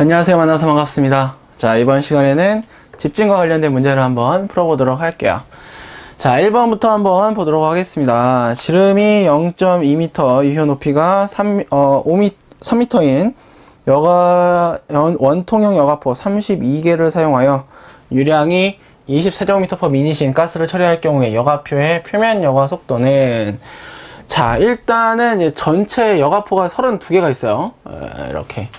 안녕하세요. 만나서 반갑습니다. 자, 이번 시간에는 집진과 관련된 문제를 한번 풀어보도록 할게요. 자, 1번부터 한번 보도록 하겠습니다. 지름이 0.2m, 유효 높이가 3, 어, 5m, 3m인 여가, 연- 원통형 여가포 32개를 사용하여 유량이 20세제곱미터 미니신 가스를 처리할 경우에 여가표의 표면 여가 속도는 자, 일단은 전체 여가포가 32개가 있어요. 에, 이렇게.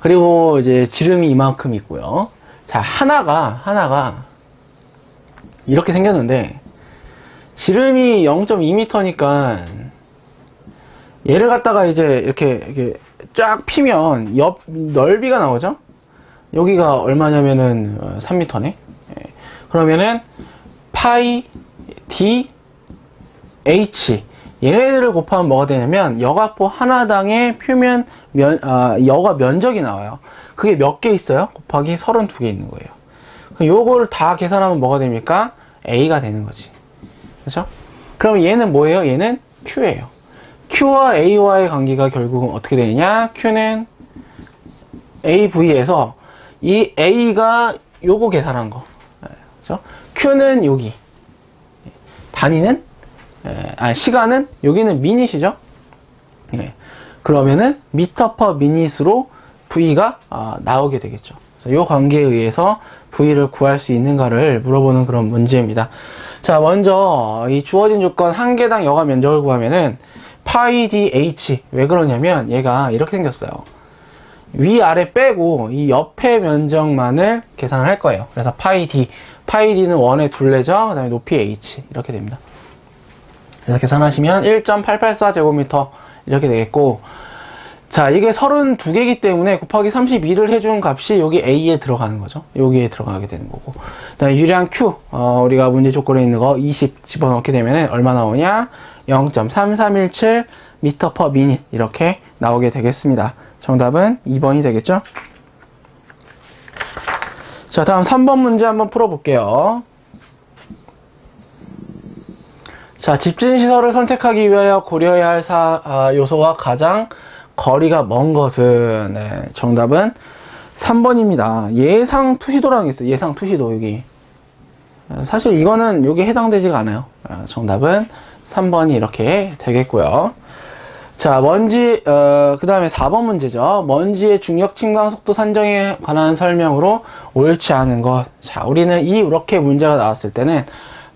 그리고 이제 지름이 이만큼 있고요. 자, 하나가, 하나가 이렇게 생겼는데, 지름이 0.2m니까, 얘를 갖다가 이제 이렇게, 이렇게 쫙 피면 옆, 넓이가 나오죠? 여기가 얼마냐면은 3m네. 그러면은, 파이, d, h. 얘네들을 곱하면 뭐가 되냐면, 여가포 하나당의 표면 면, 아, 여가 면적이 나와요. 그게 몇 개 있어요? 곱하기 32개 있는 거예요. 요거를 다 계산하면 뭐가 됩니까? A가 되는 거지. 그렇죠? 그럼 얘는 뭐예요? 얘는 Q예요. Q와 A와의 관계가 결국은 어떻게 되느냐? Q는 AV에서 이 A가 요거 계산한 거. 그렇죠? Q는 여기. 단위는 에, 아, 시간은 여기는 미닛이죠. 예. 그러면은 미터 퍼 미닛으로 V가 아, 나오게 되겠죠. 그래서 이 관계에 의해서 V를 구할 수 있는가를 물어보는 그런 문제입니다. 자, 먼저 이 주어진 조건 한 개당 여가 면적을 구하면은 파이 d h 왜 그러냐면 얘가 이렇게 생겼어요. 위 아래 빼고 이 옆에 면적만을 계산을 할 거예요. 그래서 파이 d 파이 d는 원의 둘레죠. 그 다음에 높이 h 이렇게 됩니다. 그래서 계산하시면 1.884제곱미터 이렇게 되겠고 자 이게 32개이기 때문에 곱하기 32를 해준 값이 여기 A에 들어가는 거죠. 여기에 들어가게 되는 거고. 그다음에 유량 Q 어, 우리가 문제 조건에 있는 거 20 집어넣게 되면 얼마 나오냐? 0.3317 미터 퍼 미닛 이렇게 나오게 되겠습니다. 정답은 2번이 되겠죠? 자 다음 3번 문제 한번 풀어볼게요 자, 집진 시설을 선택하기 위하여 고려해야 할 사- 아, 요소와 가장 거리가 먼 것은 네, 정답은 3번입니다. 예상 투시도라는 게 있어요. 예상 투시도 여기. 아, 사실 이거는 여기 해당되지가 않아요. 아, 정답은 3번이 이렇게 되겠고요. 자, 먼지, 어, 그 다음에 4번 문제죠. 먼지의 중력 침강 속도 산정에 관한 설명으로 옳지 않은 것. 자, 우리는 이, 이렇게 문제가 나왔을 때는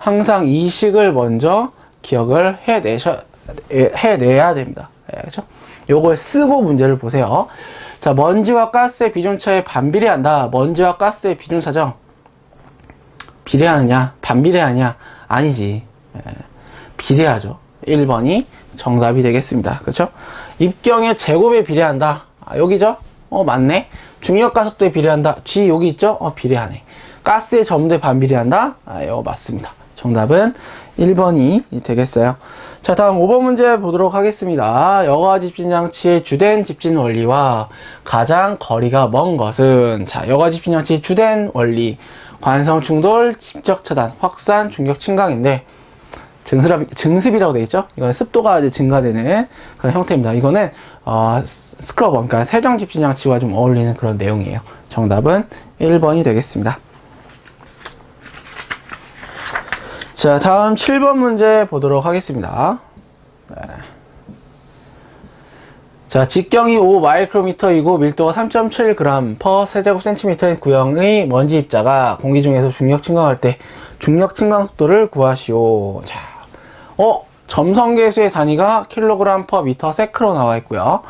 항상 이 식을 먼저 기억을 해내셔, 에, 해내야 됩니다. 예, 그죠? 요걸 쓰고 문제를 보세요. 자, 먼지와 가스의 비중차에 반비례한다. 먼지와 가스의 비중차죠? 비례하느냐? 반비례하냐? 아니지. 예, 비례하죠. 1번이 정답이 되겠습니다. 그렇죠? 입경의 제곱에 비례한다. 아, 여기죠? 어, 맞네. 중력 가속도에 비례한다. G 여기 있죠? 어, 비례하네. 가스의 점도에 반비례한다. 아, 이거 맞습니다. 정답은 1번이 되겠어요. 자, 다음 5번 문제 보도록 하겠습니다. 여가 집진 장치의 주된 집진 원리와 가장 거리가 먼 것은 자, 여가 집진 장치의 주된 원리 관성 충돌, 직접 차단, 확산, 중격 침강인데 증습, 증습이라고 되어 있죠? 이건 습도가 이제 증가되는 그런 형태입니다. 이거는, 어, 스크러버, 그러니까 세정 집진 장치와 좀 어울리는 그런 내용이에요. 정답은 1번이 되겠습니다. 자, 다음 7번 문제 보도록 하겠습니다. 네. 자, 직경이 5 마이크로미터이고 밀도가 3.7g per 세제곱 센티미터인 구형의 먼지 입자가 공기 중에서 중력 침강할 때 중력 침강 속도를 구하시오. 자, 어, 점성계수의 단위가 킬로그램 per 미터 세크로 나와 있고요.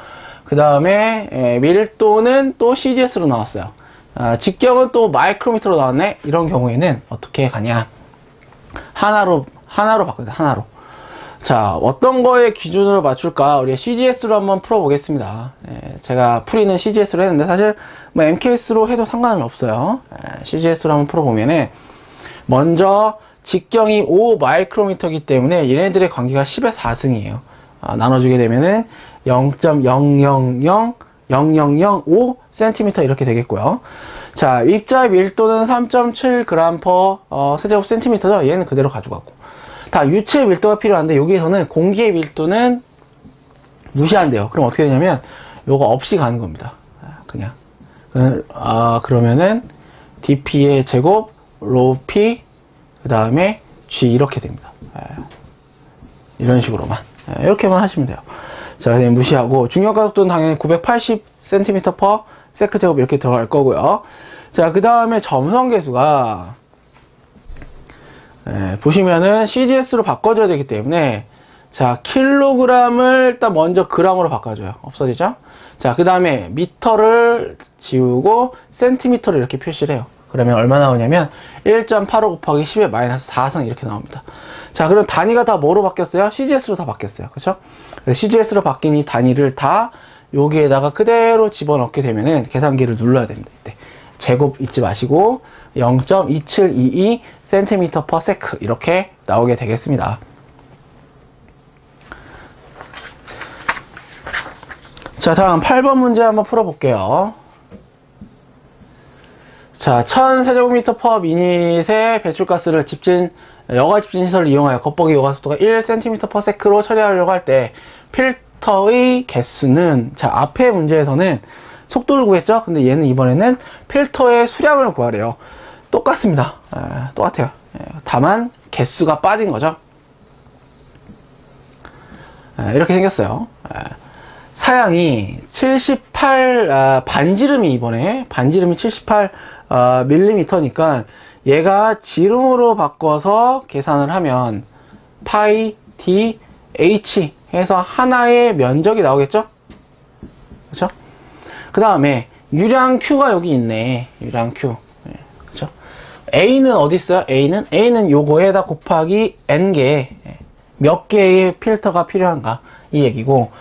그 다음에 밀도는 또 CGS로 나왔어요. 아, 직경은 또 마이크로미터로 나왔네. 이런 경우에는 어떻게 가냐? 하나로 하나로 바꾸자. 하나로. 자, 어떤 거에 기준으로 맞출까? 우리 CGS로 한번 풀어보겠습니다. 예, 제가 풀이는 CGS로 했는데 사실 뭐 MKS로 해도 상관은 없어요. 예, CGS로 한번 풀어보면은 먼저 직경이 5 마이크로미터이기 때문에 얘네들의 관계가 10의 4승이에요. 아, 나눠주게 되면은 0.000 0005 cm 이렇게 되겠고요. 자, 입자 밀도는 3.7g per 어, 세제곱 센티미터죠. 얘는 그대로 가져가고. 다 유체 밀도가 필요한데 여기에서는 공기의 밀도는 무시한대요. 그럼 어떻게 되냐면 요거 없이 가는 겁니다. 아, 그냥 그, 아, 그러면은 dp의 제곱 p 그 다음에 g 이렇게 됩니다. 예. 이런 식으로만 예, 이렇게만 하시면 돼요. 자, 그냥 무시하고 중력 가속도는 당연히 980cm per 세크 제곱 이렇게 들어갈 거고요. 자, 그 다음에 점성 계수가 예, 보시면은 CGS로 바꿔줘야 되기 때문에 자, 킬로그램을 일단 먼저 그람으로 바꿔줘요. 없어지죠? 자, 그 다음에 미터를 지우고 센티미터를 이렇게 표시를 해요. 그러면 얼마 나오냐면 1.85 곱하기 10의 마이너스 4성 이렇게 나옵니다. 자, 그럼 단위가 다 뭐로 바뀌었어요? CGS로 다 바뀌었어요. 그렇죠? CGS로 바뀐 이 단위를 다 여기에다가 그대로 집어넣게 되면은 계산기를 눌러야 됩니다. 이때 제곱 잊지 마시고 0.2722 cm per sec 이렇게 나오게 되겠습니다. 자, 다음 8번 문제 한번 풀어볼게요. 자, 1000세제곱미터 퍼 미닛의 배출가스를 집진, 여가 집진 시설을 이용하여 겉보기 요가속도가 1cm per sec로 처리하려고 할 때 필터의 개수는, 자, 앞에 문제에서는 속도를 구했죠? 근데 얘는 이번에는 필터의 수량을 구하래요. 똑같습니다. 에, 똑같아요. 에, 다만, 개수가 빠진 거죠. 에, 이렇게 생겼어요. 에, 사양이 78 아, 반지름이 이번에 반지름이 78 아, 밀리미터니까 얘가 지름으로 바꿔서 계산을 하면 파이 d h 해서 하나의 면적이 나오겠죠? 그렇죠? 그 다음에 유량 q가 여기 있네. 유량 q. 그렇죠? a는 어디 있어요? a는 a는 요거에다 곱하기 n 개. 몇 개의 필터가 필요한가 이 얘기고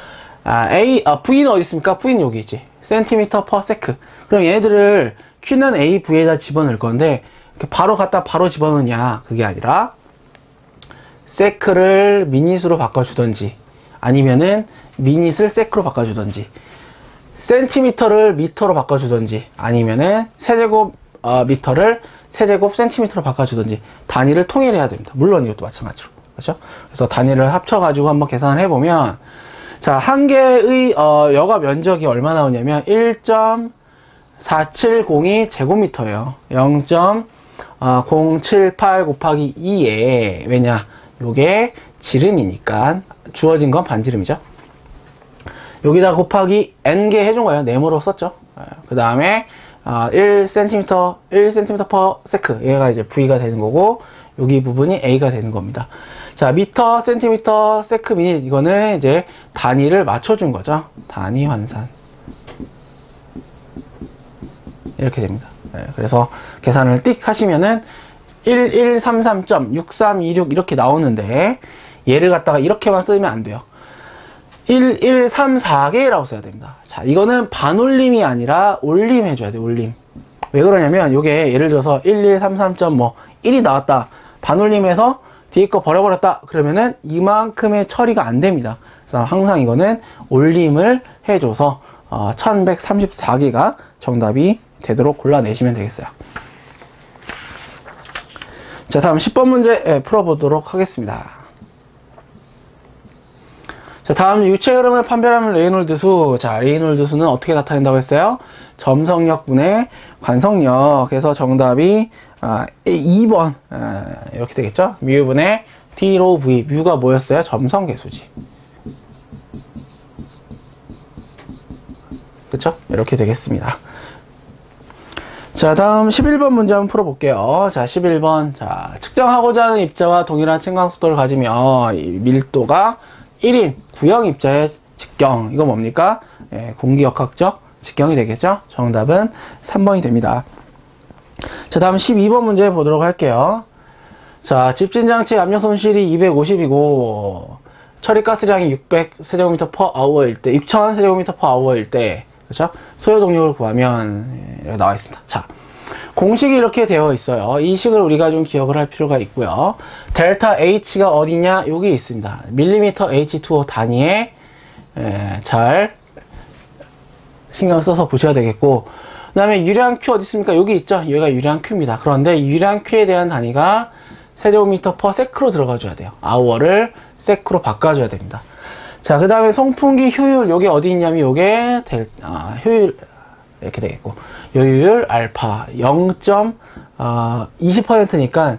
아, A, 아, V는 어디 있습니까? V는 여기 있지. 센티미터 per sec. 그럼 얘네들을 Q는 A, V에다 집어넣을 건데, 바로 갖다 바로 집어넣냐? 그게 아니라, 세크를 미닛으로 바꿔주던지, 아니면은 미닛을 세크로 바꿔주던지, 센티미터를 미터로 바꿔주던지, 아니면은 세제곱 어, 미터를 세제곱 센티미터로 바꿔주던지, 단위를 통일해야 됩니다. 물론 이것도 마찬가지로. 그렇죠? 그래서 단위를 합쳐가지고 한번 계산을 해보면, 자, 한 개의 어, 여가 면적이 얼마 나오냐면 1.4702 제곱미터예요. 0.078 곱하기 2에 왜냐? 요게 지름이니까 주어진 건 반지름이죠. 여기다 곱하기 n개 해준 거예요. 네모로 썼죠. 그 다음에 1cm, 1cm per sec 얘가 이제 V가 되는 거고 여기 부분이 A가 되는 겁니다. 자, 미터, 센티미터, 세크 미닛 이거는 이제 단위를 맞춰준 거죠. 단위 환산. 이렇게 됩니다. 네, 그래서 계산을 띡 하시면은 1133.6326 이렇게 나오는데 얘를 갖다가 이렇게만 쓰면 안 돼요. 1134개라고 써야 됩니다. 자, 이거는 반올림이 아니라 올림 해줘야 돼요, 올림. 왜 그러냐면, 요게 예를 들어서 1133. 뭐 1이 나왔다. 반올림해서 뒤에 거 버려버렸다. 그러면은 이만큼의 처리가 안 됩니다. 그래서 항상 이거는 올림을 해줘서 어, 1134개가 정답이 되도록 골라내시면 되겠어요. 자, 다음 10번 문제 예, 풀어보도록 하겠습니다. 자, 다음 유체 흐름을 판별하는 레이놀드 수. 자, 레이놀드 수는 어떻게 나타낸다고 했어요? 점성력 분의 관성력. 그래서 정답이 아, 2번 아, 이렇게 되겠죠? 뮤분의 T로 V. 뮤가 뭐였어요? 점성계수지. 그쵸? 이렇게 되겠습니다. 자, 다음 11번 문제 한번 풀어볼게요. 자, 11번. 자, 측정하고자 하는 입자와 동일한 측강 속도를 가지며 이 밀도가 1인 구형 입자의 직경. 이거 뭡니까? 예, 공기역학적 직경이 되겠죠? 정답은 3번이 됩니다. 자, 다음 12번 문제 보도록 할게요. 자, 집진장치 압력 손실이 250이고, 처리가스량이 600 세제곱미터 per hour일 때, 6000 세제곱미터 per hour일 때, 그렇죠? 소요 동력을 구하면 이렇게 나와 있습니다. 자, 공식이 이렇게 되어 있어요. 이 식을 우리가 좀 기억을 할 필요가 있고요. 델타 H가 어디냐? 여기 있습니다. 밀리미터 H2O 단위에 에, 잘 신경을 써서 보셔야 되겠고, 그 다음에 유량 Q 어디 있습니까? 여기 있죠? 여기가 유량 Q입니다. 그런데 유량 Q에 대한 단위가 세제곱미터 퍼 세크로 들어가줘야 돼요. 아워를 세크로 바꿔줘야 됩니다. 자, 그 다음에 송풍기 효율, 요게 어디 있냐면 요게 델, 아, 효율, 이렇게 되겠고 요율 알파 0. 어, 20%니까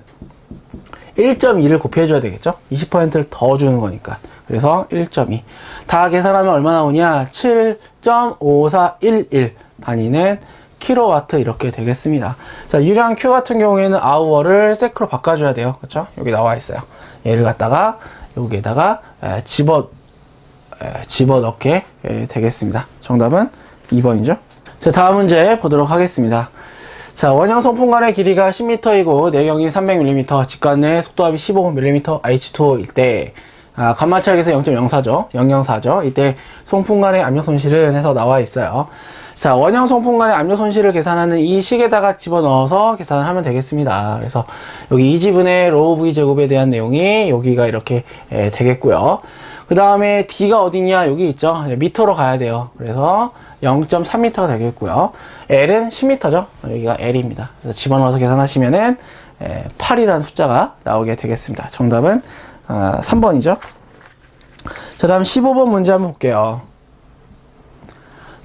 1.2를 곱해줘야 되겠죠? 20%를 더 주는 거니까. 그래서 1.2. 다 계산하면 얼마 나 오냐? 7.5411 단위는 킬로와트 이렇게 되겠습니다. 자, 유량 Q 같은 경우에는 아우어를 세크로 바꿔줘야 돼요. 그렇죠? 여기 나와 있어요. 얘를 갖다가 여기에다가 에, 집어 에, 집어넣게 에, 되겠습니다. 정답은 2번이죠. 자, 다음 문제 보도록 하겠습니다. 자, 원형 송풍관의 길이가 10m이고 내경이 300mm, 직관내 속도압이 15mm H2O일 때 아, 간마찰에서 0.04죠. 004죠. 이때 송풍관의 압력 손실은 해서 나와 있어요. 자, 원형 송풍관의 압력 손실을 계산하는 이 식에다가 집어넣어서 계산을 하면 되겠습니다. 그래서 여기 이 지분의 로우 V 제곱에 대한 내용이 여기가 이렇게 에, 되겠고요. 그 다음에 D가 어디냐? 여기 있죠. 네, 미터로 가야 돼요. 그래서 0.3m가 되겠고요. L은 10m죠. 여기가 L입니다. 그래서 집어넣어서 계산하시면은 8이라는 숫자가 나오게 되겠습니다. 정답은 아, 3번이죠. 자, 다음 15번 문제 한번 볼게요.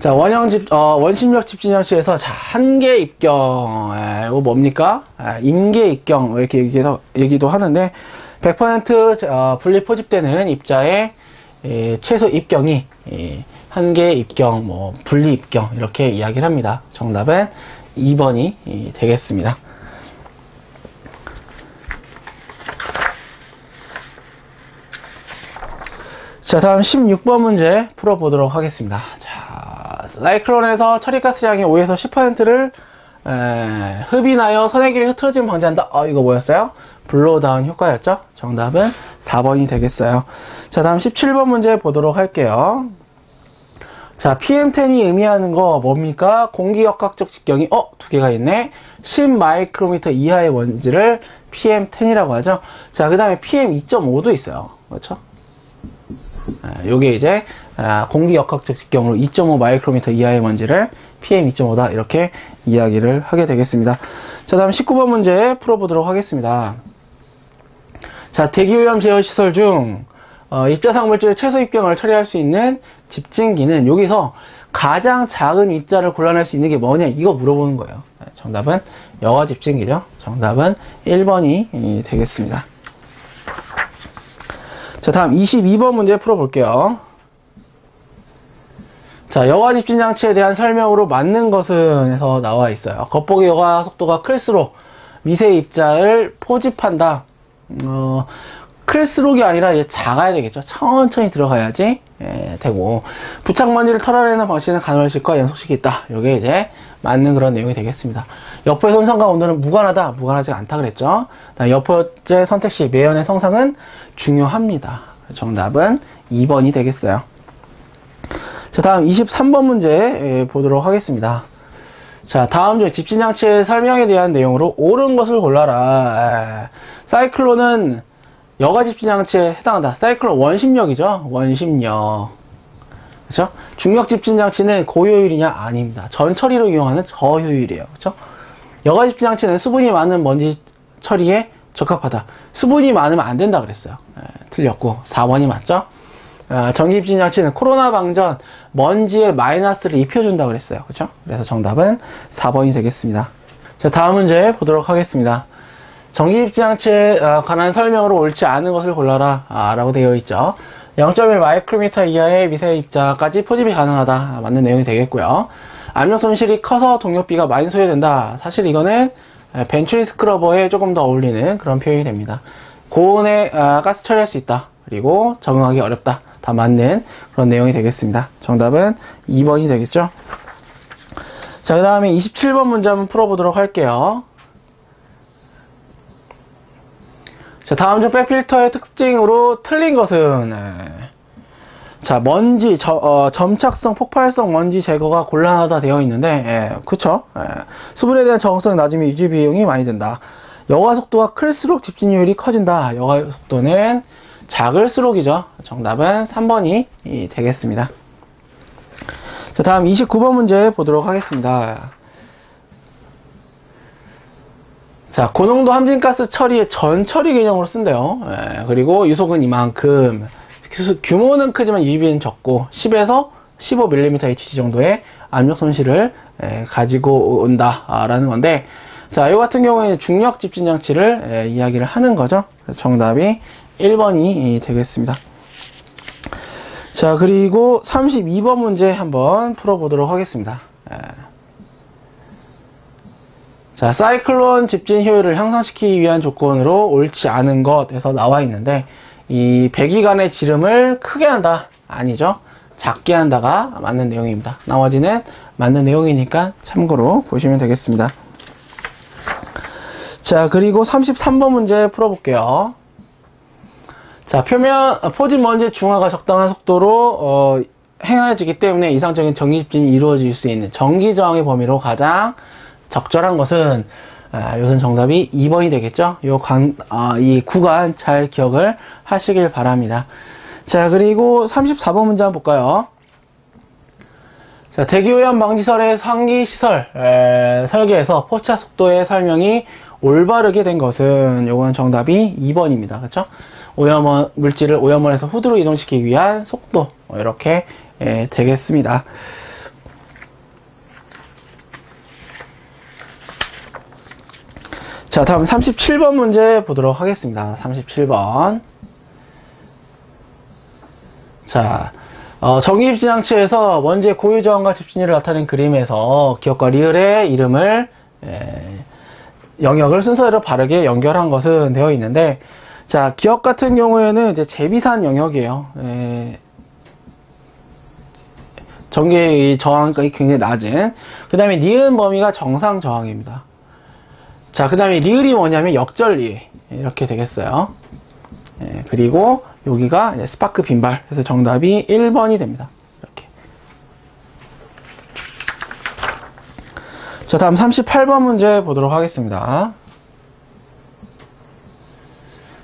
자, 원형 집, 어, 원심력 집진장치에서 자, 한계 입경, 에, 이거 뭡니까? 에, 임계 입경, 뭐 이렇게 얘기해서, 얘기도 하는데, 100% 어, 분리 포집되는 입자의 에, 최소 입경이 에, 한계 입경, 뭐 분리 입경 이렇게 이야기를 합니다. 정답은 2번이 이, 되겠습니다. 자, 다음 16번 문제 풀어보도록 하겠습니다. 자, 사이클론에서 처리가스량의 5에서 10%를 흡인하여 선행기를 흐트러짐 방지한다. 어, 이거 뭐였어요? 블로우다운 효과였죠? 정답은 4번이 되겠어요. 자, 다음 17번 문제 보도록 할게요. 자, PM10이 의미하는 거 뭡니까? 공기 역학적 직경이, 어, 두 개가 있네? 10마이크로미터 이하의 먼지를 PM10이라고 하죠. 자, 그 다음에 PM2.5도 있어요. 그렇죠? 아, 요게 이제 아, 공기 역학적 직경으로 2.5 마이크로미터 이하의 먼지를 PM2.5다 이렇게 이야기를 하게 되겠습니다. 자 다음 19번 문제 풀어보도록 하겠습니다. 자 대기오염 제어 시설 중 어, 입자상 물질의 최소 입경을 처리할 수 있는 집진기는 여기서 가장 작은 입자를 골라낼 수 있는 게 뭐냐 이거 물어보는 거예요. 네, 정답은 여과 집진기죠. 정답은 1번이 되겠습니다. 자, 다음 22번 문제 풀어볼게요. 자, 여과 집진 장치에 대한 설명으로 맞는 것은 해서 나와 있어요. 겉보기 여과 속도가 클수록 미세 입자를 포집한다. 어, 클수록이 아니라 이제 작아야 되겠죠. 천천히 들어가야지 예, 되고 부착 먼지를 털어내는 방식은 간헐식과 연속식이 있다. 이게 이제 맞는 그런 내용이 되겠습니다. 여포의 손상과 온도는 무관하다. 무관하지 않다 그랬죠. 여포제 선택 시 매연의 성상은 중요합니다. 정답은 2번이 되겠어요. 자, 다음 23번 문제 예, 보도록 하겠습니다. 자, 다음 중 집진장치의 설명에 대한 내용으로 옳은 것을 골라라. 에, 사이클론은 여가 집진장치에 해당한다. 사이클론 원심력이죠. 원심력. 그렇죠? 중력 집진장치는 고효율이냐? 아닙니다. 전처리로 이용하는 저효율이에요. 그렇죠? 여가 집진장치는 수분이 많은 먼지 처리에 적합하다. 수분이 많으면 안 된다 그랬어요. 에, 틀렸고 4번이 맞죠? 아, 전기 집진장치는 코로나 방전 먼지에 마이너스를 입혀준다 그랬어요. 그렇죠? 그래서 정답은 4번이 되겠습니다. 자, 다음 문제 보도록 하겠습니다. 전기집진장치에 아, 관한 설명으로 옳지 않은 것을 골라라 아, 라고 되어 있죠. 0.1 마이크로미터 이하의 미세 입자까지 포집이 가능하다. 아, 맞는 내용이 되겠고요. 압력 손실이 커서 동력비가 많이 소요된다. 사실 이거는 벤츄리 스크러버에 조금 더 어울리는 그런 표현이 됩니다. 고온에 아, 가스 처리할 수 있다. 그리고 적응하기 어렵다. 다 맞는 그런 내용이 되겠습니다. 정답은 2번이 되겠죠. 자, 그 다음에 27번 문제 한번 풀어보도록 할게요. 자, 다음 중 백필터의 특징으로 틀린 것은, 네. 자, 먼지, 저, 어, 점착성, 폭발성 먼지 제거가 곤란하다 되어 있는데, 예, 그쵸? 예. 수분에 대한 적응성이 낮으면 유지 비용이 많이 든다. 여과 속도가 클수록 집진율이 커진다. 여과 속도는 작을수록이죠. 정답은 3번이 되겠습니다. 자, 다음 29번 문제 보도록 하겠습니다. 자, 고농도 함진가스 처리의 전 처리 개념으로 쓴대요. 예, 그리고 유속은 이만큼. 규모는 크지만 유입비는 적고 10에서 15mm HG 정도의 압력 손실을 에, 가지고 온다라는 건데 자, 이 같은 경우에는 중력 집진 장치를 에, 이야기를 하는 거죠. 정답이 1번이 되겠습니다. 자, 그리고 32번 문제 한번 풀어보도록 하겠습니다. 에. 자, 사이클론 집진 효율을 향상시키기 위한 조건으로 옳지 않은 것에서 나와 있는데, 이 배기관의 지름을 크게 한다. 아니죠. 작게 한다가 맞는 내용입니다. 나머지는 맞는 내용이니까 참고로 보시면 되겠습니다. 자, 그리고 33번 문제 풀어볼게요. 자, 표면, 포진 먼지 중화가 적당한 속도로, 어, 행해지기 때문에 이상적인 전기 집진이 이루어질 수 있는 전기 저항의 범위로 가장 적절한 것은, 아, 이것은 정답이 2번이 되겠죠? 요 관, 아, 이 구간 잘 기억을 하시길 바랍니다. 자, 그리고 34번 문제 한번 볼까요? 자, 대기오염 방지설의 상기 시설 에, 설계에서 포차 속도의 설명이 올바르게 된 것은 요건 정답이 2번입니다. 그렇죠? 오염원 물질을 오염원에서 후드로 이동시키기 위한 속도 뭐 이렇게 에, 되겠습니다. 자, 다음 37번 문제 보도록 하겠습니다. 37번. 자, 어, 전기집진장치에서 먼지의 고유 저항과 집진율을 나타낸 그림에서 기억과 리을의 이름을 에, 영역을 순서대로 바르게 연결한 것은 되어 있는데 자 기억 같은 경우에는 이제 재비산 영역이에요. 에, 전기의 저항이 굉장히 낮은 그 다음에 니은 범위가 정상 저항입니다. 자, 그 다음에 리을이 뭐냐면 역절 리을. 이렇게 되겠어요. 예, 그리고 여기가 스파크 빈발. 그래서 정답이 1번이 됩니다. 이렇게. 자, 다음 38번 문제 보도록 하겠습니다.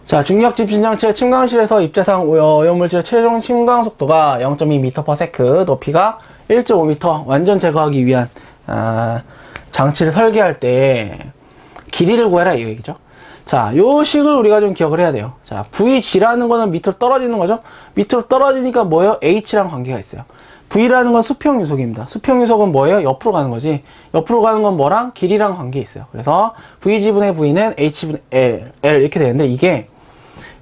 자, 중력 집진장치의 침강실에서 입자상 오염물질의 최종 침강 속도가 0.2m/s, 높이가 1.5m, 완전 제거하기 위한 아, 장치를 설계할 때 길이를 구해라 이 얘기죠. 자, 요 식을 우리가 좀 기억을 해야 돼요. 자, VG라는 거는 밑으로 떨어지는 거죠. 밑으로 떨어지니까 뭐예요? H랑 관계가 있어요. V라는 건 수평 유속입니다. 수평 유속은 뭐예요? 옆으로 가는 거지. 옆으로 가는 건 뭐랑? 길이랑 관계 있어요. 그래서 VG분의 V는 H분의 L, L 이렇게 되는데 이게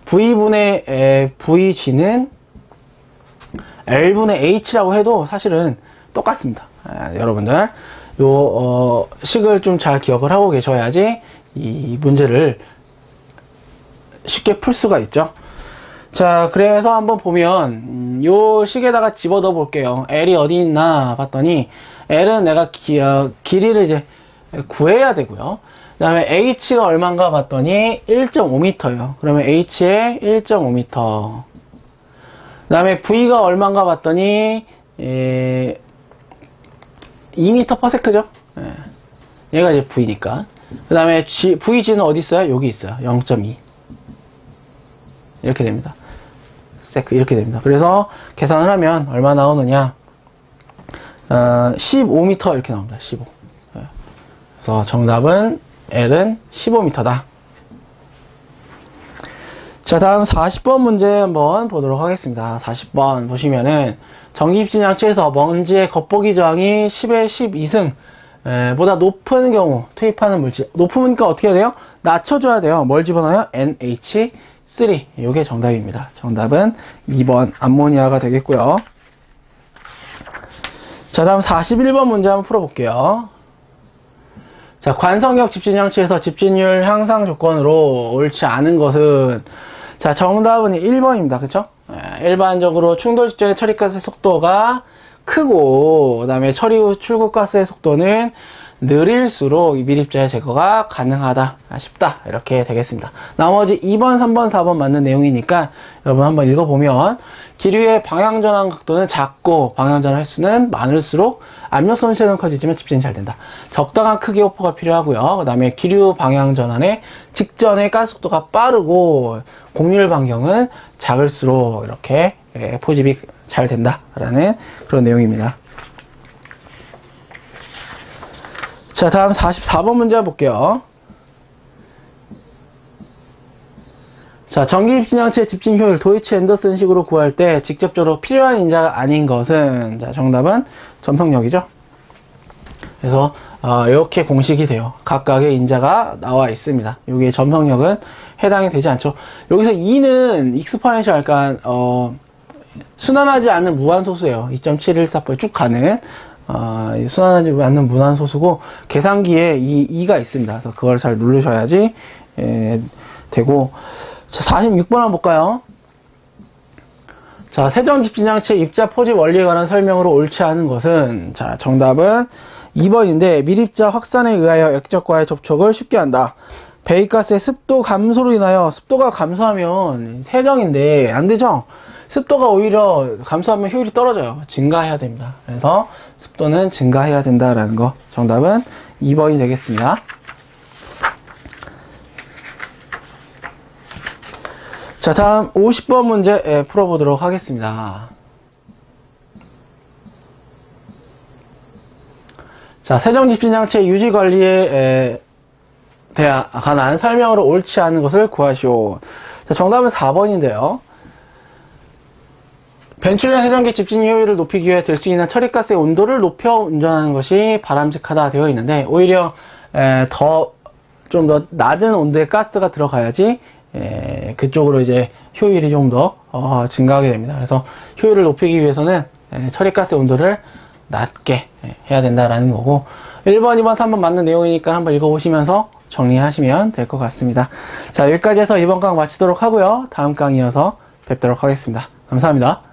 V분의 에, VG는 L분의 H라고 해도 사실은 똑같습니다. 아, 여러분들 요 어, 식을 좀 잘 기억을 하고 계셔야지 이 문제를 쉽게 풀 수가 있죠. 자, 그래서 한번 보면 음, 요 식에다가 집어넣어 볼게요. L이 어디 있나 봤더니 L은 내가 기, 어, 길이를 이제 구해야 되고요. 그 다음에 H가 얼마인가 봤더니 1.5m예요. 그러면 H에 1.5m. 그 다음에 V가 얼마인가 봤더니 에, 2m per sec죠? 예. 얘가 이제 V니까. 그 다음에 VG는 어디 있어요? 여기 있어요. 0.2. 이렇게 됩니다. 세크 이렇게 됩니다. 그래서 계산을 하면 얼마 나오느냐? 어, 15m 이렇게 나옵니다. 15. 예. 그래서 정답은 L은 15m다. 자, 다음 40번 문제 한번 보도록 하겠습니다. 40번 보시면은 전기입진 장치에서 먼지의 겉보기 저항이 10에 12승 에, 보다 높은 경우 투입하는 물질 높으니까 어떻게 해야 돼요? 낮춰줘야 돼요. 뭘 집어넣어요? NH3 이게 정답입니다. 정답은 2번 암모니아가 되겠고요. 자 다음 41번 문제 한번 풀어볼게요. 자 관성역 집진 장치에서 집진율 향상 조건으로 옳지 않은 것은 자 정답은 1번입니다. 그쵸? 에, 일반적으로 충돌 직전의 처리가스의 속도가 크고 그 다음에 처리 후 출구가스의 속도는 느릴수록 이 미립자의 제거가 가능하다 쉽다 이렇게 되겠습니다. 나머지 2번, 3번, 4번 맞는 내용이니까 여러분 한번 읽어보면 기류의 방향 전환 각도는 작고 방향 전환 횟수는 많을수록 압력 손실은 커지지만 집진이 잘 된다. 적당한 크기의 호포가 필요하고요. 그 다음에 기류 방향 전환의 직전의 가스 속도가 빠르고 공률 반경은 작을수록 이렇게 예, 포집이 잘 된다라는 그런 내용입니다. 자, 다음 44번 문제 볼게요. 자, 전기 집진장치의 집진 효율 도이치 앤더슨 식으로 구할 때 직접적으로 필요한 인자가 아닌 것은 자, 정답은 전평력이죠. 그래서 어, 이렇게 공식이 돼요. 각각의 인자가 나와 있습니다. 여기에 전평력은 해당이 되지 않죠. 여기서 2는 익스퍼넨셜 그러니까 어, 순환하지 않는 무한소수예요. 2.714%에 쭉 가는 어, 이 순환하지 않는 무한소수고 계산기에 이 2가 있습니다. 그래서 그걸 잘 누르셔야지 예, 되고 자, 46번 한번 볼까요? 자, 세정 집진장치의 입자 포집 원리에 관한 설명으로 옳지 않은 것은 자, 정답은 2번인데 밀입자 확산에 의하여 액적과의 접촉을 쉽게 한다. 배기가스의 습도 감소로 인하여 습도가 감소하면 세정인데 안 되죠? 습도가 오히려 감소하면 효율이 떨어져요. 증가해야 됩니다. 그래서 습도는 증가해야 된다라는 거. 정답은 2번이 되겠습니다. 자, 다음 50번 문제 예, 풀어보도록 하겠습니다. 자, 세정집진장치의 유지관리에 에, 대한 관한 설명으로 옳지 않은 것을 구하시오. 자, 정답은 4번인데요. 벤출된 세정기 집진 효율을 높이기 위해 될 수 있는 처리가스의 온도를 높여 운전하는 것이 바람직하다 되어 있는데 오히려 더 좀더 낮은 온도의 가스가 들어가야지 에, 그쪽으로 이제 효율이 좀더 어, 증가하게 됩니다. 그래서 효율을 높이기 위해서는 에, 처리가스 온도를 낮게 에, 해야 된다라는 거고 1번, 2번, 3번 맞는 내용이니까 한번 읽어보시면서 정리하시면 될 것 같습니다. 자 여기까지 해서 이번 강의 마치도록 하고요. 다음 강의 이어서 뵙도록 하겠습니다. 감사합니다.